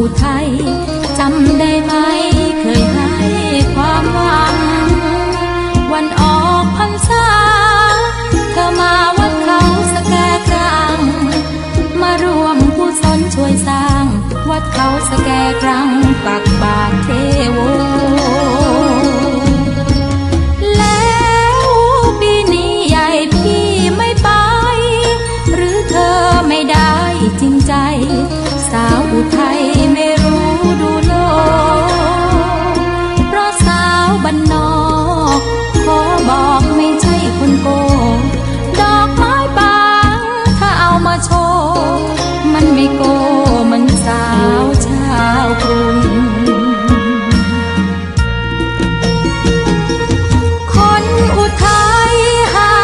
อุทัยจำได้ไหมเคยให้ความหวัง วันออกพรรษาเธอมาวัดเขาสแกกลางมารวมผู้สนช่วยสร้าง วัดเขาสแกกลางปักบาทเท mi.